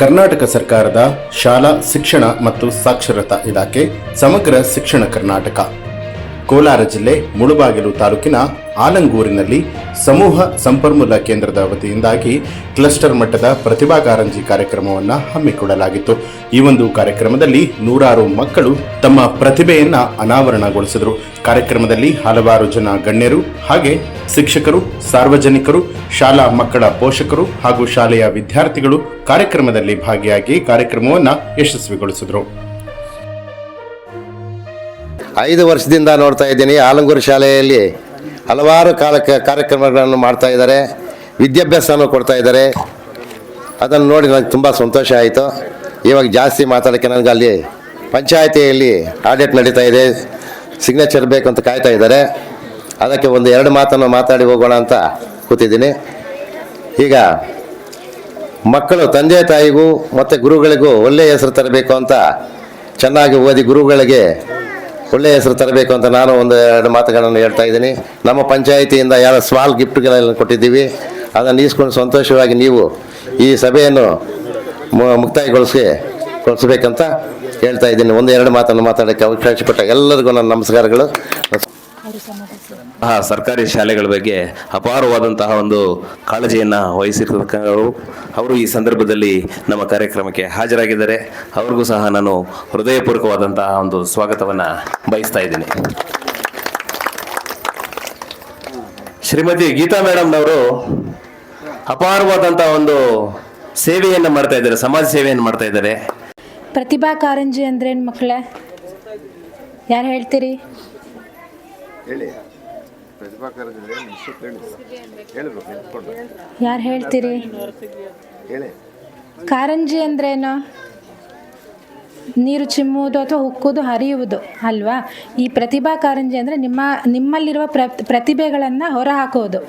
ಕರ್ನಾಟಕ ಸರ್ಕಾರದ ಶಾಲಾ ಶಿಕ್ಷಣ ಮತ್ತು ಸಾಕ್ಷರತಾ ಇಲಾಖೆ ಸಮಗ್ರ ಶಿಕ್ಷಣ ಕರ್ನಾಟಕ. ಕೋಲಾರ ಜಿಲ್ಲೆ ಮುಳುಬಾಗಿಲು ತಾಲೂಕಿನ ಆಲಂಗೂರಿನಲ್ಲಿ ಸಮೂಹ ಸಂಪನ್ಮೂಲ ಕೇಂದ್ರದ ವತಿಯಿಂದಾಗಿ ಕ್ಲಸ್ಟರ್ ಮಟ್ಟದ ಪ್ರತಿಭಾ ಕಾರಂಜಿ ಕಾರ್ಯಕ್ರಮವನ್ನು ಹಮ್ಮಿಕೊಳ್ಳಲಾಗಿತ್ತು. ಈ ಒಂದು ಕಾರ್ಯಕ್ರಮದಲ್ಲಿ ನೂರಾರು ಮಕ್ಕಳು ತಮ್ಮ ಪ್ರತಿಭೆಯನ್ನು ಅನಾವರಣಗೊಳಿಸಿದರು. ಕಾರ್ಯಕ್ರಮದಲ್ಲಿ ಹಲವಾರು ಜನ ಗಣ್ಯರು ಹಾಗೆ ಶಿಕ್ಷಕರು, ಸಾರ್ವಜನಿಕರು, ಶಾಲಾ ಮಕ್ಕಳ ಪೋಷಕರು ಹಾಗೂ ಶಾಲೆಯ ವಿದ್ಯಾರ್ಥಿಗಳು ಕಾರ್ಯಕ್ರಮದಲ್ಲಿ ಭಾಗಿಯಾಗಿ ಕಾರ್ಯಕ್ರಮವನ್ನು ಯಶಸ್ವಿಗೊಳಿಸಿದರು. ಐದು ವರ್ಷದಿಂದ ನೋಡ್ತಾ ಇದ್ದೀನಿ. ಆಲಂಗೂರು ಶಾಲೆಯಲ್ಲಿ ಹಲವಾರು ಕಾಲ ಕಾರ್ಯಕ್ರಮಗಳನ್ನು ಮಾಡ್ತಾ ಇದ್ದಾರೆ. ವಿದ್ಯಾಭ್ಯಾಸವನ್ನು ಕೊಡ್ತಾ ಇದ್ದಾರೆ. ಅದನ್ನು ನೋಡಿ ನನಗೆ ತುಂಬ ಸಂತೋಷ ಆಯಿತು. ಇವಾಗ ಜಾಸ್ತಿ ಮಾತಾಡೋಕ್ಕೆ ನನಗೆ ಅಲ್ಲಿ ಪಂಚಾಯತಿಯಲ್ಲಿ ಆಡಿಟ್ ನಡೀತಾ ಇದೆ. ಸಿಗ್ನೇಚರ್ ಬೇಕು ಅಂತ ಕಾಯ್ತಾ ಇದ್ದಾರೆ. ಅದಕ್ಕೆ ಒಂದು ಎರಡು ಮಾತನ್ನು ಮಾತಾಡಿ ಹೋಗೋಣ ಅಂತ ಕೂತಿದ್ದೀನಿ. ಈಗ ಮಕ್ಕಳು ತಂದೆ ತಾಯಿಗೂ ಮತ್ತು ಗುರುಗಳಿಗೂ ಒಳ್ಳೆಯ ಹೆಸರು ತರಬೇಕು ಅಂತ ಚೆನ್ನಾಗಿ ಓದಿ ಗುರುಗಳಿಗೆ ಒಳ್ಳೆಯ ಹೆಸರು ತರಬೇಕು ಅಂತ ನಾನು ಒಂದು ಎರಡು ಮಾತುಗಳನ್ನು ಹೇಳ್ತಾ ಇದ್ದೀನಿ. ನಮ್ಮ ಪಂಚಾಯಿತಿಯಿಂದ ಯಾವ ಸ್ಮಾಲ್ ಗಿಫ್ಟ್ಗಳನ್ನು ಕೊಟ್ಟಿದ್ದೀವಿ. ಅದನ್ನು ಈಸ್ಕೊಂಡು ಸಂತೋಷವಾಗಿ ನೀವು ಈ ಸಭೆಯನ್ನು ಮುಕ್ತಾಯಗೊಳಿಸಿ ಗೊಳಿಸ್ಬೇಕಂತ ಹೇಳ್ತಾ ಇದ್ದೀನಿ. ಒಂದು ಎರಡು ಮಾತನ್ನು ಮಾತಾಡೋಕ್ಕೆ ಅವಕಾಶ ಕೊಟ್ಟ ಎಲ್ಲರಿಗೂ ನನ್ನ ನಮಸ್ಕಾರಗಳು. ಆ ಸರ್ಕಾರಿ ಶಾಲೆಗಳ ಬಗ್ಗೆ ಅಪಾರವಾದಂತಹ ಒಂದು ಕಾಳಜಿಯನ್ನು ವಹಿಸಿರ್ತಕ್ಕಂಥವರು. ಅವರು ಈ ಸಂದರ್ಭದಲ್ಲಿ ನಮ್ಮ ಕಾರ್ಯಕ್ರಮಕ್ಕೆ ಹಾಜರಾಗಿದ್ದಾರೆ. ಅವ್ರಿಗೂ ಸಹ ನಾನು ಹೃದಯಪೂರ್ವಕವಾದಂತಹ ಒಂದು ಸ್ವಾಗತವನ್ನು ಬಯಸ್ತಾ ಇದ್ದೀನಿ. ಶ್ರೀಮತಿ ಗೀತಾ ಮೇಡಮ್ನವರು ಅಪಾರವಾದಂತಹ ಒಂದು ಸೇವೆಯನ್ನು ಮಾಡ್ತಾ ಇದ್ದಾರೆ ಸಮಾಜ ಸೇವೆಯನ್ನು ಮಾಡ್ತಾ ಇದ್ದಾರೆ. ಪ್ರತಿಭಾ ಕಾರಂಜಿ ಅಂದ್ರೇನು ಮಕ್ಕಳೇ ಯಾರು ಹೇಳ್ತೀರಿ? ಹೇಳಿ. ಪ್ರತಿಭಾ ಹೇಳಿ ನಿಂತ್ಕೊಂಡು ಯಾರು ಹೇಳ್ತೀರಿ? ಹೇಳಿ. ಕಾರಂಜಿ ಅಂದ್ರೇನು? ನೀರು ಚಿಮ್ಮುವುದು ಅಥವಾ ಉಕ್ಕುವುದು ಹರಿಯುವುದು ಅಲ್ವಾ? ಈ ಪ್ರತಿಭಾ ಕಾರಂಜಿ ಅಂದರೆ ನಿಮ್ಮ ನಿಮ್ಮಲ್ಲಿರುವ ಪ್ರ ಪ್ರತಿಭೆಗಳನ್ನು ಹೊರಹಾಕೋದು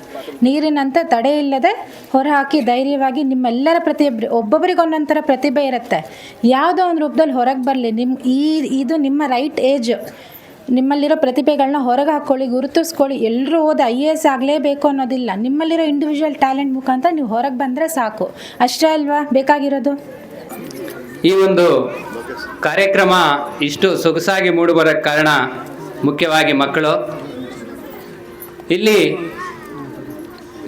ನೀರಿನಂತೆ ತಡೆ ಇಲ್ಲದೆ ಹೊರಹಾಕಿ ಧೈರ್ಯವಾಗಿ ನಿಮ್ಮೆಲ್ಲರ ಪ್ರತಿ ಒಬ್ಬೊಬ್ಬರಿಗೆ ಒಂದೊಂಥರ ಪ್ರತಿಭೆ ಇರುತ್ತೆ. ಯಾವುದೋ ಒಂದು ರೂಪದಲ್ಲಿ ಹೊರಗೆ ಬರಲಿ. ನಿಮ್ಮ ಈ ಇದು ನಿಮ್ಮ ರೈಟ್ ಏಜ್ ನಿಮ್ಮಲ್ಲಿರೋ ಪ್ರತಿಭೆಗಳನ್ನ ಹೊರಗೆ ಹಾಕ್ಕೊಳ್ಳಿ, ಗುರುತಿಸ್ಕೊಳ್ಳಿ. ಎಲ್ಲರೂ ಓದಿ ಐ ಎ ಎಸ್ ಆಗಲೇಬೇಕು ಅನ್ನೋದಿಲ್ಲ. ನಿಮ್ಮಲ್ಲಿರೋ ಇಂಡಿವಿಜುವಲ್ ಟ್ಯಾಲೆಂಟ್ ಮುಖಾಂತರ ನೀವು ಹೊರಗೆ ಬಂದರೆ ಸಾಕು. ಅಷ್ಟೇ ಅಲ್ವಾ? ಬೇಕಾಗಿರೋದು? ಈ ಒಂದು ಕಾರ್ಯಕ್ರಮ ಇಷ್ಟು ಸೊಗಸಾಗಿ ಮೂಡಿಬರೋಕ್ಕೆ ಕಾರಣ ಮುಖ್ಯವಾಗಿ ಮಕ್ಕಳು. ಇಲ್ಲಿ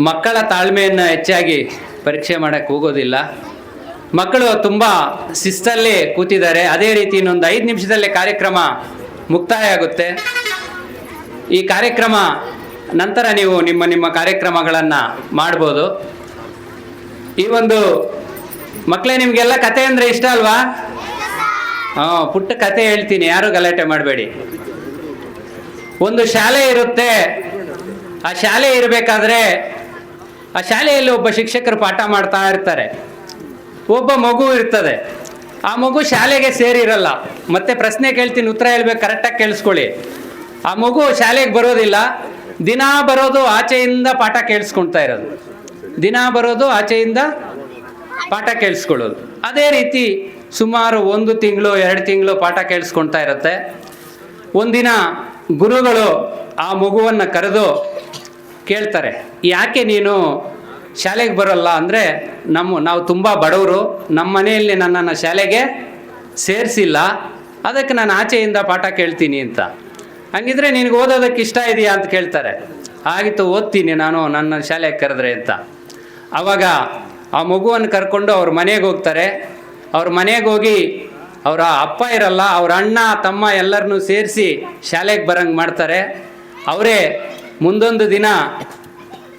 ಮಕ್ಕಳ ತಾಳ್ಮೆಯನ್ನು ಹೆಚ್ಚಾಗಿ ಪರೀಕ್ಷೆ ಮಾಡೋಕ್ಕೆ ಹೋಗೋದಿಲ್ಲ. ಮಕ್ಕಳು ತುಂಬ ಶಿಸ್ತಲ್ಲೇ ಕೂತಿದ್ದಾರೆ. ಅದೇ ರೀತಿ ಇನ್ನೊಂದು ಐದು ನಿಮಿಷದಲ್ಲೇ ಕಾರ್ಯಕ್ರಮ ಮುಕ್ತಾಯ ಆಗುತ್ತೆ. ಈ ಕಾರ್ಯಕ್ರಮ ನಂತರ ನೀವು ನಿಮ್ಮ ನಿಮ್ಮ ಕಾರ್ಯಕ್ರಮಗಳನ್ನು ಮಾಡ್ಬೋದು. ಈ ಒಂದು ಮಕ್ಕಳೇ ನಿಮಗೆಲ್ಲ ಕತೆ ಅಂದರೆ ಇಷ್ಟ ಅಲ್ವಾ? ಹಾಂ, ಪುಟ್ಟ ಕತೆ ಹೇಳ್ತೀನಿ, ಯಾರು ಗಲಾಟೆ ಮಾಡಬೇಡಿ. ಒಂದು ಶಾಲೆ ಇರುತ್ತೆ. ಆ ಶಾಲೆ ಇರಬೇಕಾದ್ರೆ ಆ ಶಾಲೆಯಲ್ಲಿ ಒಬ್ಬ ಶಿಕ್ಷಕರು ಪಾಠ ಮಾಡ್ತಾ ಇರ್ತಾರೆ. ಒಬ್ಬ ಮಗು ಇರ್ತದೆ. ಆ ಮಗು ಶಾಲೆಗೆ ಸೇರಿರಲ್ಲ. ಮತ್ತೆ ಪ್ರಶ್ನೆ ಕೇಳ್ತೀನಿ, ಉತ್ತರ ಹೇಳ್ಬೇಕು ಕರೆಕ್ಟಾಗಿ ಕೇಳಿಸ್ಕೊಳ್ಳಿ. ಆ ಮಗು ಶಾಲೆಗೆ ಬರೋದಿಲ್ಲ. ದಿನ ಬರೋದು ಆಚೆಯಿಂದ ಪಾಠ ಕೇಳಿಸ್ಕೊಳ್ತಾ ಇರೋದು. ದಿನ ಬರೋದು ಆಚೆಯಿಂದ ಪಾಠ ಕೇಳಿಸ್ಕೊಳ್ಳೋದು. ಅದೇ ರೀತಿ ಸುಮಾರು ಒಂದು ತಿಂಗಳು, ಎರಡು ತಿಂಗಳು ಪಾಠ ಕೇಳಿಸ್ಕೊಳ್ತಾ ಇರುತ್ತೆ. ಒಂದಿನ ಗುರುಗಳು ಆ ಮಗುವನ್ನು ಕರೆದು ಕೇಳ್ತಾರೆ, ಯಾಕೆ ನೀನು ಶಾಲೆಗೆ ಬರೋಲ್ಲ ಅಂದರೆ ನಮ್ಮ ನಾವು ತುಂಬ ಬಡವರು, ನಮ್ಮ ಮನೆಯಲ್ಲಿ ನನ್ನನ್ನು ಶಾಲೆಗೆ ಸೇರಿಸಿಲ್ಲ, ಅದಕ್ಕೆ ನಾನು ಆಚೆಯಿಂದ ಪಾಠ ಕೇಳ್ತೀನಿ ಅಂತ. ಹಂಗಿದ್ರೆ ನಿನಗೆ ಓದೋದಕ್ಕೆ ಇಷ್ಟ ಇದೆಯಾ ಅಂತ ಕೇಳ್ತಾರೆ. ಆಗಿತ್ತು ಓದ್ತೀನಿ ನಾನು, ನನ್ನ ಶಾಲೆಗೆ ಕರೆದ್ರೆ ಅಂತ. ಆವಾಗ ಆ ಮಗುವನ್ನು ಕರ್ಕೊಂಡು ಅವ್ರ ಮನೆಗೆ ಹೋಗ್ತಾರೆ. ಅವ್ರ ಮನೆಗೆ ಹೋಗಿ ಅವರ ಅಪ್ಪ ಇರಲ್ಲ, ಅವ್ರ ಅಣ್ಣ, ತಮ್ಮ ಎಲ್ಲರನ್ನೂ ಸೇರಿಸಿ ಶಾಲೆಗೆ ಬರಂಗೆ ಮಾಡ್ತಾರೆ. ಅವರೇ ಮುಂದೊಂದು ದಿನ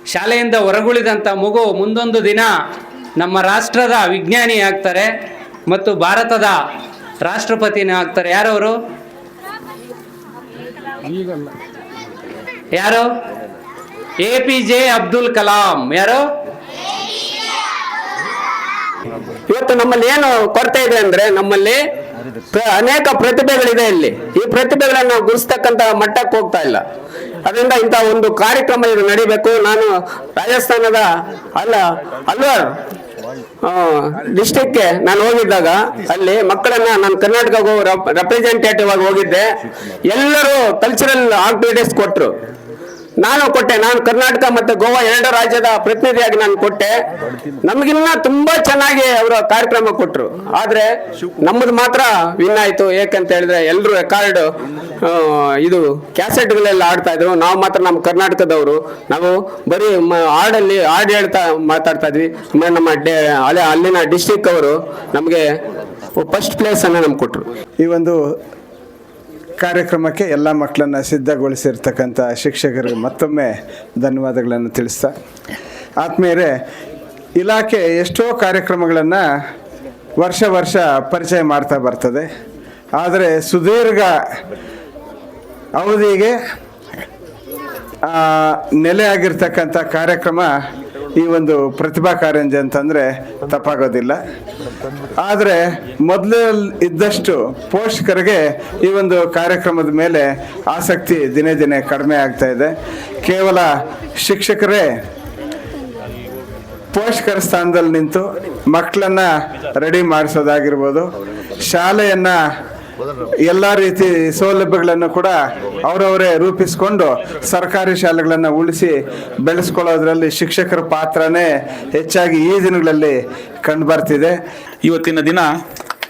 ಶಾಲೆಯಿಂದ ಹೊರಗುಳಿದಂಥ ಮಗು ಮುಂದೊಂದು ದಿನ ನಮ್ಮ ರಾಷ್ಟ್ರದ ವಿಜ್ಞಾನಿ ಆಗ್ತಾರೆ ಮತ್ತು ಭಾರತದ ರಾಷ್ಟ್ರಪತಿನೇ ಆಗ್ತಾರೆ. ಯಾರವರು? ಯಾರು? A P J Abdul Kalam. ಯಾರು? ಇವತ್ತು ನಮ್ಮಲ್ಲಿ ಏನು ಕೊರತೆ ಇದೆ ಅಂದ್ರೆ ನಮ್ಮಲ್ಲಿ ಅನೇಕ ಪ್ರತಿಭೆಗಳಿದೆ ಇಲ್ಲಿ. ಈ ಪ್ರತಿಭೆಗಳನ್ನು ಗುರುಸ್ತಕ್ಕಂತ ಮಟ್ಟಕ್ಕೆ ಹೋಗ್ತಾ ಇಲ್ಲ. ಅದರಿಂದ ಇಂಥ ಒಂದು ಕಾರ್ಯಕ್ರಮ ಇದು ನಡಿಬೇಕು. ನಾನು ರಾಜಸ್ಥಾನದ ಅಲ್ಲ ಅಲ್ವರ್ ಡಿಸ್ಟಿಕ್ಗೆ ನಾನು ಹೋಗಿದ್ದಾಗ ಅಲ್ಲಿ ಮಕ್ಕಳನ್ನ ನಾನು ಕರ್ನಾಟಕ ರೆಪ್ರೆಸೆಂಟೇಟಿವ್ ಆಗಿ ಹೋಗಿದ್ದೆ. ಎಲ್ಲರೂ ಕಲ್ಚರಲ್ ಆಕ್ಟಿವಿಟೀಸ್ ಕೊಟ್ಟರು ನಾನು ಕೊಟ್ಟೆ. ನಾನು ಕರ್ನಾಟಕ ಮತ್ತೆ ಗೋವಾ ಎರಡು ರಾಜ್ಯದ ಪ್ರತಿನಿಧಿಯಾಗಿ ನಾನು ಕೊಟ್ಟೆ. ನಮಗಿನ್ನ ತುಂಬಾ ಚೆನ್ನಾಗಿ ಅವರು ಕಾರ್ಯಕ್ರಮ ಕೊಟ್ಟರು ಆದ್ರೆ ನಮ್ಮದು ಮಾತ್ರ ವಿನ್ ಆಯ್ತು. ಏಕಂತ ಹೇಳಿದ್ರೆ ಎಲ್ಲರೂ ರೆಕಾರ್ಡ್ ಇದು ಕ್ಯಾಸೆಟ್ಗಳೆಲ್ಲ ಆಡ್ತಾ ಇದ್ರು. ನಾವು ಮಾತ್ರ ನಮ್ಮ ಕರ್ನಾಟಕದವರು. ನಾವು ಬರೀ ಹಾಡಲ್ಲಿ, ಹಾಡು ಹೇಳ್ತಾ ಮಾತಾಡ್ತಾ ಇದ್ವಿ. ಆಮೇಲೆ ನಮ್ಮ ಅಲ್ಲಿನ ಡಿಸ್ಟಿಕ್ ಅವರು ನಮಗೆ ಫಸ್ಟ್ ಪ್ಲೇಸ್ ಅನ್ನ ನಮ್ಗೆ ಕೊಟ್ಟರು ಈ ಒಂದು ಕಾರ್ಯಕ್ರಮಕ್ಕೆ ಎಲ್ಲ ಮಕ್ಕಳನ್ನು ಸಿದ್ಧಗೊಳಿಸಿರ್ತಕ್ಕಂಥ ಶಿಕ್ಷಕರಿಗೆ ಮತ್ತೊಮ್ಮೆ ಧನ್ಯವಾದಗಳನ್ನು ತಿಳಿಸ್ತಾ. ಆತ್ಮೀಯರೇ, ಇಲಾಖೆ ಎಷ್ಟೋ ಕಾರ್ಯಕ್ರಮಗಳನ್ನು ವರ್ಷ ವರ್ಷ ಪರಿಚಯ ಮಾಡ್ತಾ ಬರ್ತದೆ. ಆದರೆ ಸುದೀರ್ಘ ಅವಧಿಗೆ ನೆಲೆ ಆಗಿರ್ತಕ್ಕಂಥ ಕಾರ್ಯಕ್ರಮ ಈ ಒಂದು ಪ್ರತಿಭಾ ಕಾರಂಜಿ ಅಂತಂದರೆ ತಪ್ಪಾಗೋದಿಲ್ಲ. ಆದರೆ ಮೊದಲು ಇದ್ದಷ್ಟು ಪೋಷಕರಿಗೆ ಈ ಒಂದು ಕಾರ್ಯಕ್ರಮದ ಮೇಲೆ ಆಸಕ್ತಿ ದಿನೇ ದಿನೇ ಕಡಿಮೆ ಆಗ್ತಾ ಇದೆ. ಕೇವಲ ಶಿಕ್ಷಕರೇ ಪೋಷಕರ ಸ್ಥಾನದಲ್ಲಿ ನಿಂತು ಮಕ್ಕಳನ್ನ ರೆಡಿ ಮಾಡಿಸೋದಾಗಿರ್ಬೋದು. ಶಾಲೆಯನ್ನ ಎಲ್ಲ ರೀತಿ ಸೌಲಭ್ಯಗಳನ್ನು ಕೂಡ ಅವರವರೇ ರೂಪಿಸಿಕೊಂಡು ಸರ್ಕಾರಿ ಶಾಲೆಗಳನ್ನು ಉಳಿಸಿ ಬೆಳೆಸ್ಕೊಳ್ಳೋದ್ರಲ್ಲಿ ಶಿಕ್ಷಕರ ಪಾತ್ರನೇ ಹೆಚ್ಚಾಗಿ ಈ ದಿನಗಳಲ್ಲಿ ಕಂಡುಬರ್ತಿದೆ ಇವತ್ತಿನ ದಿನ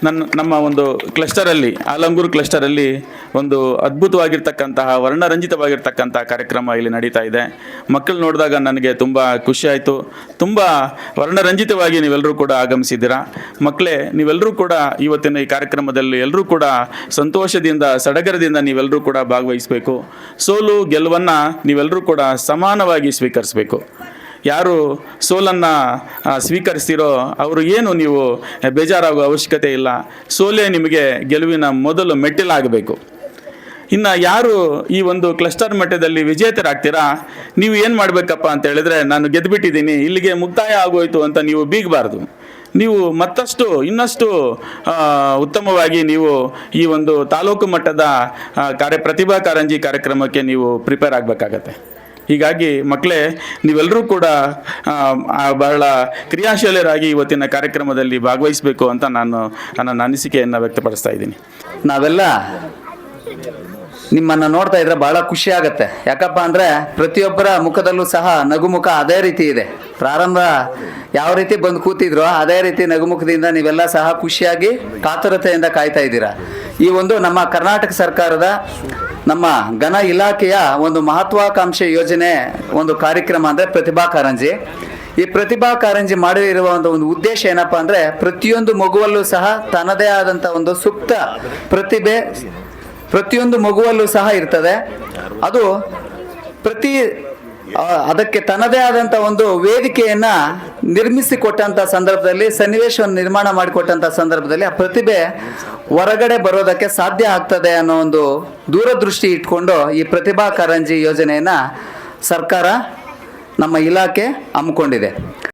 ನನ್ನ, ನಮ್ಮ ಒಂದು ಕ್ಲಸ್ಟರಲ್ಲಿ ಆಲಂಗೂರು ಕ್ಲಸ್ಟರಲ್ಲಿ ಒಂದು ಅದ್ಭುತವಾಗಿರ್ತಕ್ಕಂತಹ, ವರ್ಣರಂಜಿತವಾಗಿರ್ತಕ್ಕಂತಹ ಕಾರ್ಯಕ್ರಮ ಇಲ್ಲಿ ನಡೀತಾ ಇದೆ. ಮಕ್ಕಳು ನೋಡಿದಾಗ ನನಗೆ ತುಂಬ ಖುಷಿಯಾಯಿತು ತುಂಬ ವರ್ಣರಂಜಿತವಾಗಿ ನೀವೆಲ್ಲರೂ ಕೂಡ ಆಗಮಿಸಿದ್ದೀರಾ? ಮಕ್ಕಳೇ ನೀವೆಲ್ಲರೂ ಕೂಡ ಇವತ್ತಿನ ಈ ಕಾರ್ಯಕ್ರಮದಲ್ಲಿ ಎಲ್ಲರೂ ಕೂಡ ಸಂತೋಷದಿಂದ, ಸಡಗರದಿಂದ ನೀವೆಲ್ಲರೂ ಕೂಡ ಭಾಗವಹಿಸಬೇಕು. ಸೋಲು, ಗೆಲುವನ್ನು ನೀವೆಲ್ಲರೂ ಕೂಡ ಸಮಾನವಾಗಿ ಸ್ವೀಕರಿಸಬೇಕು. ಯಾರು ಸೋಲನ್ನು ಸ್ವೀಕರಿಸ್ತೀರೋ ಅವರು ಏನು ನೀವು ಬೇಜಾರಾಗುವ ಅವಶ್ಯಕತೆ ಇಲ್ಲ. ಸೋಲೇ ನಿಮಗೆ ಗೆಲುವಿನ ಮೊದಲು ಮೆಟ್ಟಿಲಾಗಬೇಕು. ಇನ್ನು ಯಾರು ಈ ಒಂದು ಕ್ಲಸ್ಟರ್ ಮಟ್ಟದಲ್ಲಿ ವಿಜೇತರಾಗ್ತೀರಾ? ನೀವು ಏನು ಮಾಡಬೇಕಪ್ಪ ಅಂತ ಹೇಳಿದ್ರೆ, ನಾನು ಗೆದ್ದುಬಿಟ್ಟಿದ್ದೀನಿ ಇಲ್ಲಿಗೆ ಮುಕ್ತಾಯ ಆಗೋಯ್ತು ಅಂತ ನೀವು ಬೀಗಬಾರ್ದು. ನೀವು ಮತ್ತಷ್ಟು, ಇನ್ನಷ್ಟು ಉತ್ತಮವಾಗಿ ನೀವು ಈ ಒಂದು ತಾಲೂಕು ಮಟ್ಟದ ಕಾರ್ಯ ಪ್ರತಿಭಾ ಕಾರಂಜಿ ಕಾರ್ಯಕ್ರಮಕ್ಕೆ ನೀವು ಪ್ರಿಪೇರ್ ಆಗಬೇಕಾಗತ್ತೆ. ಹೀಗಾಗಿ ಮಕ್ಕಳೇ ನೀವೆಲ್ಲರೂ ಕೂಡ ಬಹಳ ಕ್ರಿಯಾಶೀಲರಾಗಿ ಇವತ್ತಿನ ಕಾರ್ಯಕ್ರಮದಲ್ಲಿ ಭಾಗವಹಿಸಬೇಕು ಅಂತ ನಾನು, ನನ್ನ ಅನಿಸಿಕೆಯನ್ನು ವ್ಯಕ್ತಪಡಿಸ್ತಾ ಇದ್ದೀನಿ. ನಾವೆಲ್ಲ ನಿಮ್ಮನ್ನು ನೋಡ್ತಾ ಇದ್ರೆ ಬಹಳ ಖುಷಿ ಆಗುತ್ತೆ. ಯಾಕಪ್ಪ ಅಂದರೆ ಪ್ರತಿಯೊಬ್ಬರ ಮುಖದಲ್ಲೂ ಸಹ ನಗುಮುಖ ಅದೇ ರೀತಿ ಇದೆ. ಪ್ರಾರಂಭ ಯಾವ ರೀತಿ ಬಂದು ಕೂತಿದ್ರೋ ಅದೇ ರೀತಿ ನಗುಮುಖದಿಂದ ನೀವೆಲ್ಲ ಸಹ ಖುಷಿಯಾಗಿ ಕಾತುರತೆಯಿಂದ ಕಾಯ್ತಾ ಇದ್ದೀರಾ. ಈ ಒಂದು ನಮ್ಮ ಕರ್ನಾಟಕ ಸರ್ಕಾರದ ನಮ್ಮ ಘನ ಇಲಾಖೆಯ ಒಂದು ಮಹತ್ವಾಕಾಂಕ್ಷೆ ಯೋಜನೆ ಒಂದು ಕಾರ್ಯಕ್ರಮ ಅಂದ್ರೆ ಪ್ರತಿಭಾ ಕಾರಂಜಿ. ಈ ಪ್ರತಿಭಾ ಕಾರಂಜಿ ಮಾಡಿರುವ ಒಂದು ಒಂದು ಉದ್ದೇಶ ಏನಪ್ಪಾ ಅಂದ್ರೆ ಪ್ರತಿಯೊಂದು ಮಗುವಲ್ಲೂ ಸಹ ತನ್ನದೇ ಆದಂತ ಒಂದು ಸುಪ್ತ ಪ್ರತಿಭೆ ಪ್ರತಿಯೊಂದು ಮಗುವಲ್ಲೂ ಸಹ ಇರ್ತದೆ. ಅದು ಪ್ರತಿ ಅದಕ್ಕೆ ತನ್ನದೇ ಆದಂತ ಒಂದು ವೇದಿಕೆಯನ್ನ ನಿರ್ಮಿಸಿಕೊಟ್ಟಂತ ಸಂದರ್ಭದಲ್ಲಿ, ಸನ್ನಿವೇಶವನ್ನು ನಿರ್ಮಾಣ ಮಾಡಿಕೊಟ್ಟಂತ ಸಂದರ್ಭದಲ್ಲಿ ಆ ಪ್ರತಿಭೆ ಹೊರಗಡೆ ಬರೋದಕ್ಕೆ ಸಾಧ್ಯ ಆಗ್ತದೆ ಅನ್ನೋ ಒಂದು ದೂರದೃಷ್ಟಿ ಇಟ್ಕೊಂಡು ಈ ಪ್ರತಿಭಾ ಕಾರಂಜಿ ಯೋಜನೆಯನ್ನ ಸರ್ಕಾರ ನಮ್ಮ ಇಲಾಖೆ ಹಮ್ಮಿಕೊಂಡಿದೆ.